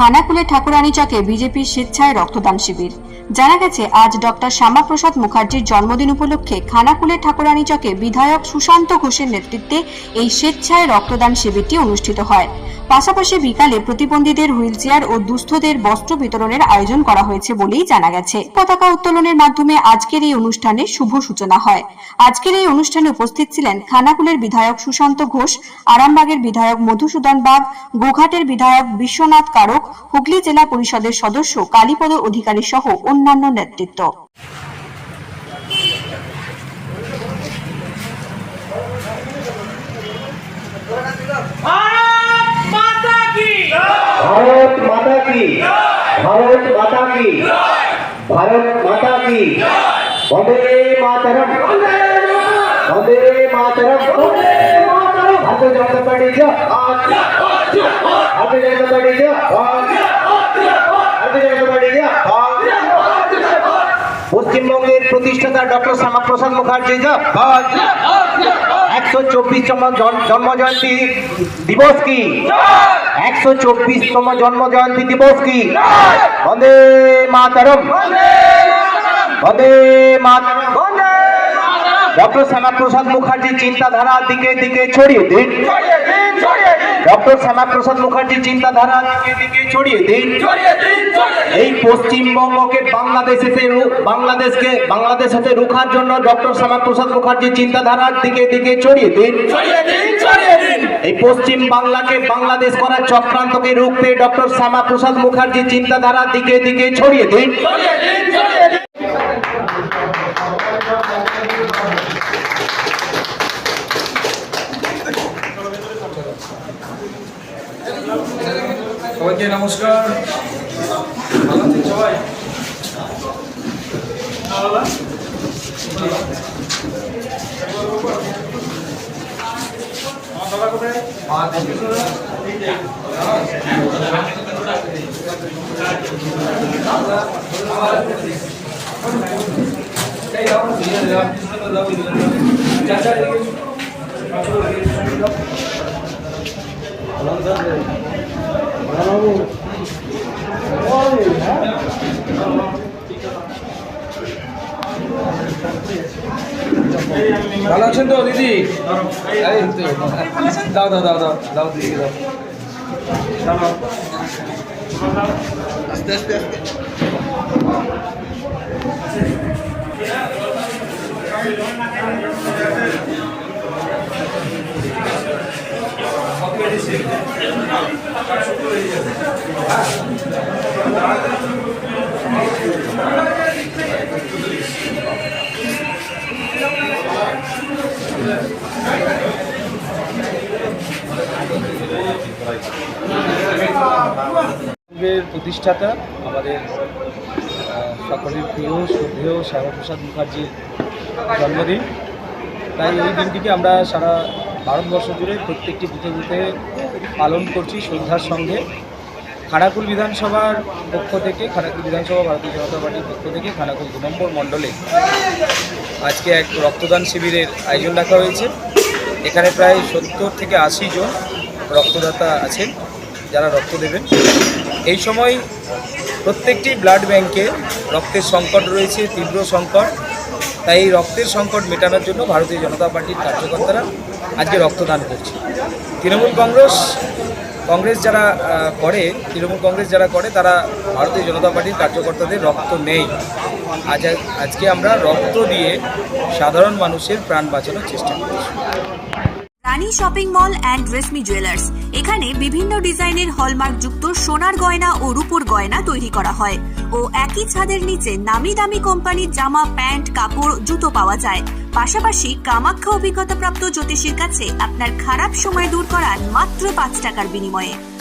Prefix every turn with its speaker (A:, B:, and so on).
A: খানাকুলে ঠাকুরানী চকে বিজেপির স্বেচ্ছায় রক্তদান শিবির। জানা গেছে, আজ ডক্টর শ্যামাপ্রসাদ মুখার্জির জন্মদিন উপলক্ষে খানাকুলে ঠাকুরানী চকে বিধায়ক সুশান্ত ঘোষের নেতৃত্বে এই স্বেচ্ছায় রক্তদান শিবিরটি অনুষ্ঠিত হয়। পাশাপাশি বিকালে প্রতিবন্ধীদের হুইলচেয়ার ও দুস্থদের বস্ত্র বিতরণের আয়োজন করা হয়েছে বলেই জানা গেছে। পতাকা উত্তোলনের মাধ্যমে আজকের এই অনুষ্ঠানে শুভ সূচনা হয়। আজকের এই অনুষ্ঠানে উপস্থিত ছিলেন খানাকুলের বিধায়ক সুশান্ত ঘোষ, আরামবাগের বিধায়ক মধুসূদন বাগ, গোঘাটের বিধায়ক বিশ্বনাথ কারক হুগলি জেলা পরিষদের সদস্য কালীপদ অধিকারী সহ অন্যান্য নেতৃত্ব।
B: ভারত মাতা কি? ভারত মাতা কি? বন্দে মাতরম। বন্দে মাতরম। পশ্চিমবঙ্গের প্রতিষ্ঠাতা ডক্টর শ্যামাপ্রসাদ মুখার্জি একশো চব্বিশতম জন্ম জয়ন্তী দিবস কি? একশো চব্বিশতম জন্ম জয়ন্তী দিবস কি? বন্দে মাতরম। বন্দে মাতরম। ডক্টর শ্যামাপ্রসাদ মুখার্জির চিন্তাধারা দিকে দিকে ছড়িয়ে দিন। ডক্টর শ্যামাপ্রসাদ মুখার্জির চিন্তাধারা দিকে দিকে ছড়িয়ে দিন। এই পশ্চিমবঙ্গকে বাংলাদেশ বাংলাদেশকে বাংলাদেশ হতে রুখার জন্য ডক্টর শ্যামাপ্রসাদ মুখার্জির চিন্তাধারার দিকে দিকে ছড়িয়ে দিন। এই পশ্চিম বাংলাকে বাংলাদেশ করার চক্রান্তকে রুখতে ডক্টর শ্যামাপ্রসাদ মুখার্জির চিন্তাধারার দিকে দিকে ছড়িয়ে দিন।
C: নমস্কার। ভালো আছেন সবাই? ভালো আছেন তো দিদি। দাও দাও দাও দাও দাও দিদি দাও। আস্তে আস্তে আস্তে। প্রতিষ্ঠাতা, আমাদের সকলের প্রিয়, শ্রদ্ধেয় শ্যামাপ্রসাদ মুখার্জির জন্মদিন। তাই এই দিনটিকে আমরা সারা ভারতবর্ষ জুড়ে প্রত্যেকটি বুথে বুথে পালন করছি শ্রদ্ধার সঙ্গে। খানাকুল বিধানসভার পক্ষ থেকে, খানাকুল বিধানসভা, ভারতীয় জনতা পার্টির পক্ষ থেকে খানাকুল দু নম্বর মণ্ডলে আজকে এক রক্তদান শিবিরের আয়োজন রাখা হয়েছে। এখানে প্রায় সত্তর থেকে আশি জন রক্তদাতা আছেন, যারা রক্ত দেবেন। এই সময় প্রত্যেকটি ব্লাড ব্যাংকে রক্তের সংকট রয়েছে, তীব্র সংকট। তাই এই রক্তের সংকট মেটানোর জন্য ভারতীয় জনতা পার্টির কার্যকর্তারা আজকে রক্তদান করছে। তৃণমূল কংগ্রেস কংগ্রেস যারা করে, তৃণমূল কংগ্রেস যারা করে, তারা ভারতীয় জনতা পার্টির কার্যকর্তাদের রক্ত নেই। আজ আজকে আমরা রক্ত দিয়ে সাধারণ মানুষের প্রাণ বাঁচানোর চেষ্টা করছি।
D: Rani shopping mall and Reshmi jewellers. এখানে বিভিন্ন ডিজাইনের হলমার্ক যুক্ত সোনার গয়না ও রূপোর গয়না তৈরি করা হয়। ও একই ছাদের নিচে নামি দামি কোম্পানির জামা, প্যান্ট, কাপড়, জুতো পাওয়া যায়। পাশাপাশি কামাখ্যা অভিজ্ঞতাপ্রাপ্ত জ্যোতিষীর কাছে আপনার খারাপ সময় দূর করার মাত্র পাঁচ টাকার বিনিময়ে।